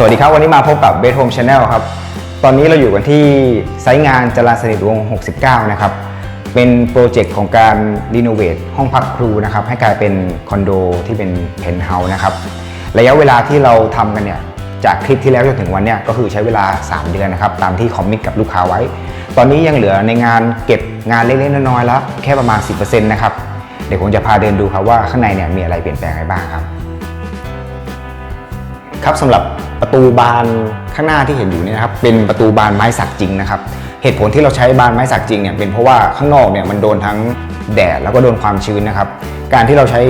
สวัสดีครับ วันนี้มาพบกับ b e d Home Channel ครับ ตอนนี้เราอยู่กันที่ไซต์งานจราสนิทวง 69 นะครับ เป็นโปรเจกต์ของการรีโนเวทห้องพักครูนะครับ ให้กลายเป็นคอนโดที่เป็นเพนท์เฮาส์นะครับ ระยะเวลาที่เราทำกันเนี่ย จากคลิปที่แล้วจนถึงวันเนี้ยก็คือใช้เวลา 3 เดือนนะครับ ตามที่คอมมิตกับลูกค้าไว้ ตอนนี้ยังเหลือในงานเก็บงานเล็กๆน้อยๆแล้วแค่ประมาณ 10%นะครับ เดี๋ยวผมจะพาเดินดูครับว่าข้างในเนี่ยมีอะไรเปลี่ยนแปลงอะไรบ้างครับ ครับสำหรับประตูบานข้างหน้าที่เห็นอยู่เนี่ยนะครับเป็นประตูบานไม้สักจริงนะครับ เหตุผลที่เราใช้บานไม้สักจริงเนี่ยเป็นเพราะว่าข้างนอกเนี่ยมันโดนทั้งแดดแล้วก็โดนความชื้นนะครับการที่เราใช้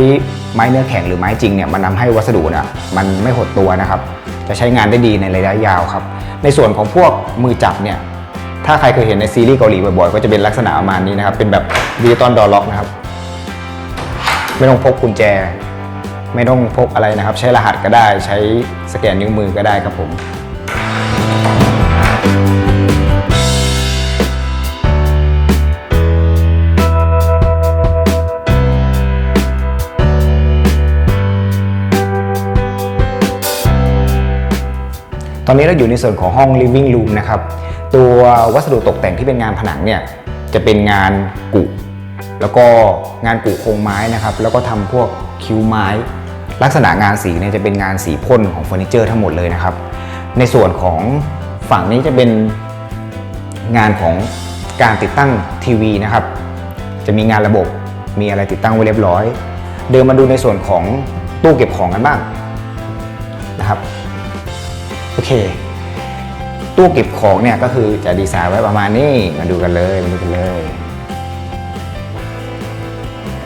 ไม้เนื้อแข็งหรือไม้จริงเนี่ยมันทาให้วัสดุเนี่ยมันไม่หดตัวนะครับ จะใช้งานได้ดีในระยะยาวครับ ในส่วนของพวกมือจับเนี่ยถ้าใครเคยเห็นในซีรีส์เกาหลีบ่อยๆก็จะเป็นลักษณะประมาณนี้นะครับเป็นแบบดิจิตอลดอล็อกนะครับไม่ต้องพกกุญแจ ไม่ต้องพกอะไรนะครับ ใช้รหัสก็ได้ใช้สแกนนิ้วมือก็ได้ครับผมตอนนี้เราอยู่ในส่วนของห้อง living room นะครับ ตัววัสดุตกแต่งที่เป็นงานผนังเนี่ยจะเป็นงานกุ แล้วก็งานกุโครงไม้นะครับ แล้วก็ทำพวกคิ้วไม้ ลักษณะงานสีเนี่ยจะเป็นงานสีพ่นของเฟอร์นิเจอร์ทั้งหมดเลยนะครับ ในส่วนของฝั่งนี้จะเป็นงานของการติดตั้งทีวีนะครับ จะมีงานระบบมีอะไรติดตั้งไว้เรียบร้อย เดินมาดูในส่วนของตู้เก็บของกันบ้างนะครับโอเค ตู้เก็บของเนี่ยก็คือจะดีไซน์ไว้ประมาณนี้มาดูกันเลยมาดูกันเลย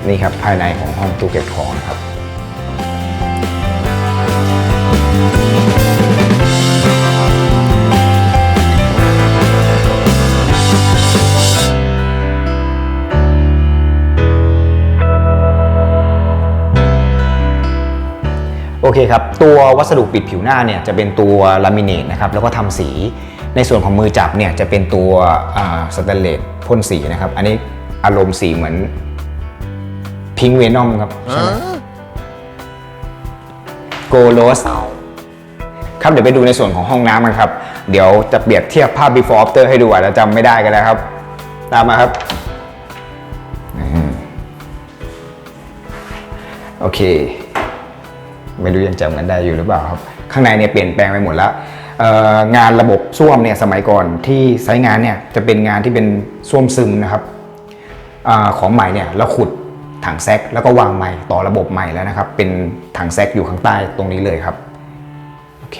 นี่ครับภายในของห้องตู้เก็บของนะครับ เคครับ ตัววัสดุปิดผิวหน้าเนี่ยจะเป็นตัวลามิเนตนะครับแล้วก็ทำสี ในส่วนของมือจับเนี่ยจะเป็นตัวสแตนเลสพ่นสีนะครับ อันนี้อารมณ์สีเหมือนพิงเวนอมครับใช่ไหมโกโลสครับเดี๋ยวไปดูในส่วนของห้องน้ำกันครับ เดี๋ยวจะเปรียบเทียบภาพ before after ให้ดูอาจจะจำไม่ได้กันแล้วครับ ตามมาครับอืมโอเค ไม่รู้ยังจำกันได้อยู่หรือเปล่าครับ ข้างในเนี่ยเปลี่ยนแปลงไปหมดแล้วงานระบบส้วมเนี่ยสมัยก่อนที่ไซ้งานเนี่ยจะเป็นงานที่เป็นส้วมซึมนะครับอของใหม่เนี่ยเราขุดถังแซกแล้วก็วางใหม่ต่อระบบใหม่แล้วนะครับ เป็นถังแซกอยู่ข้างใต้ตรงนี้เลยครับโอเค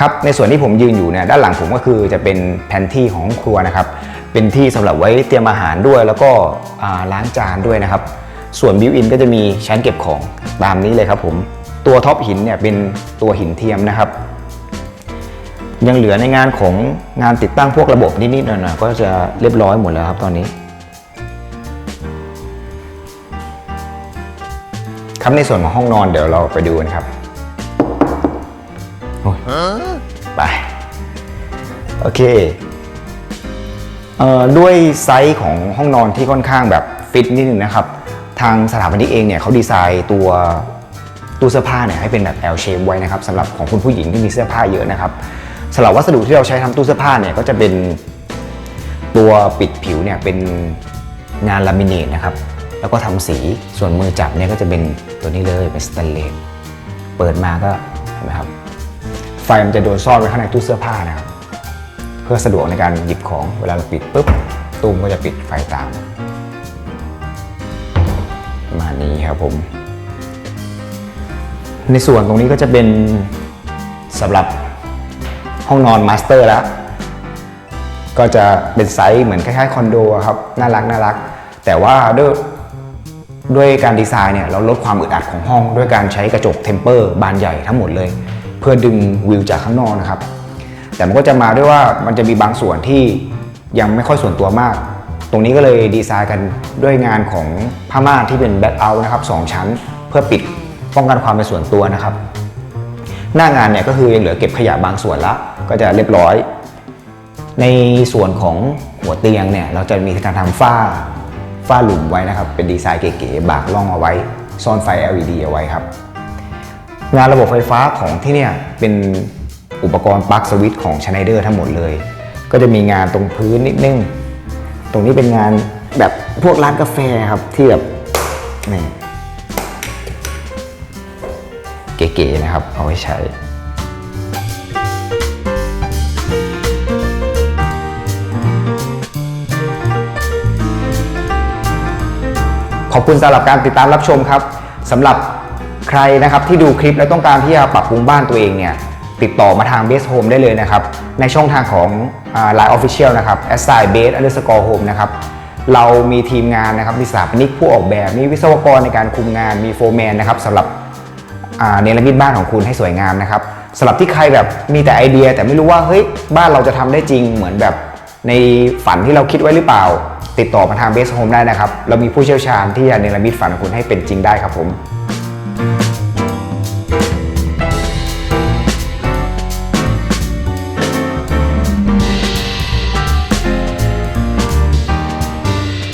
ครับในส่วนที่ผมยืนอยู่เนี่ยด้านหลังผมก็คือจะเป็นแผนที่ของครัวนะครับเป็นที่สำหรับไว้เตรียมอาหารด้วย แล้วก็ล้างจานด้วยนะครับส่วนบิวอินก็จะมีชั้นเก็บของตามนี้เลยครับผมตัวท็อปหินเนี่ยเป็นตัวหินเทียมนะครับ ยังเหลือในงานของงานติดตั้งพวกระบบนิดๆหน่อยๆก็จะเรียบร้อยหมดแล้วครับตอนนี้ครับในส่วนของห้องนอนเดี๋ยวเราไปดูกันครับ ไปโอเคเอ่อด้วยไซส์ของห้องนอนที่ค่อนข้างแบบฟิตนิดนึงนะครับ ทางสถาปนิกเองเนี่ยเขาดีไซน์ตัวตู้เสื้อผ้าเนี่ยให้เป็นแบบ L shape ไว้นะครับสำหรับของคุณผู้หญิงที่มีเสื้อผ้าเยอะนะครับสำหรับวัสดุที่เราใช้ทำตู้เสื้อผ้าเนี่ยก็จะเป็นตัวปิดผิวเนี่ยเป็นงานลามิเนตนะครับ แล้วก็ทำสีส่วนมือจับเนี่ยก็จะเป็นตัวนี้เลยเป็นสแตนเลสเปิดมาก็เห็นไหมครับ ไฟมันจะโดนซ่อนไว้ข้างในตู้เสื้อผ้านะครับ เพื่อสะดวกในการหยิบของเวลาเราปิดปุ๊บตู้มก็จะปิดไฟตามมานี้ครับผม ในส่วนตรงนี้ก็จะเป็นสำหรับห้องนอนมาสเตอร์แล้วก็จะเป็นไซส์เหมือนคล้ายๆคอนโดครับน่ารักน่ารัก แต่ว่าด้วยด้วยการดีไซน์เนี่ยเราลดความอึดอัดของห้อง ด้วยการใช้กระจกเทมเปอร์บานใหญ่ทั้งหมดเลย เพื่อดึงวิวจากข้างนอกนะครับ แต่มันก็จะมาด้วยว่ามันจะมีบางส่วนที่ยังไม่ค่อยส่วนตัวมาก ตรงนี้ก็เลยดีไซน์กันด้วยงานของผ้าม่านที่เป็นแบ็คเอาท์นะครับสองชั้น เพื่อปิดป้องกันความเป็นส่วนตัวนะครับ หน้างานเนี่ยก็คือยังเหลือเก็บขยะบางส่วนละ ก็จะเรียบร้อย ในส่วนของหัวเตียงเนี่ยเราจะมีการทำฝ้าฝ้าหลุมไว้นะครับ เป็นดีไซน์เก๋ๆบากล่องเอาไว้ ซ่อนไฟ LED เอาไว้ครับ งานระบบไฟฟ้าของที่เนี่ยเป็นอุปกรณ์ปลั๊กสวิตช์ของ Schneider ทั้งหมดเลย ก็จะมีงานตรงพื้นนิดนึง ตรงนี้เป็นงานแบบพวกร้านกาแฟครับที่แบบนี่เก๋ๆนะครับ เอาไว้ใช้ขอบคุณสำหรับการติดตามรับชมครับสำหรับ ใครนะครับที่ดูคลิปแล้วต้องการที่จะปรับปรุงบ้านตัวเองเนี่ยติดต่อมาทาง Base Home ได้เลยนะครับ ในช่องทางของ Line Official นะครับ s i base underscore home นะครับเรามีทีมงานนะครับมีสถาปนิกผู้ออกแบบ มีวิศวกรในการคุมงานมีโฟร์แมนนะครับสำหรับเนรมิตบ้านของคุณให้สวยงามนะครับสำหรับที่ใครแบบมีแต่ไอเดีย แต่ไม่รู้ว่าเฮ้ยบ้านเราจะทำได้จริงเหมือนแบบในฝันที่เราคิดไว้หรือเปล่า ติดต่อมาทางเบสโฮมได้นะครับ เรามีผู้เชี่ยวชาญที่จะเนรมิตฝันของคุณให้เป็นจริงได้ครับผม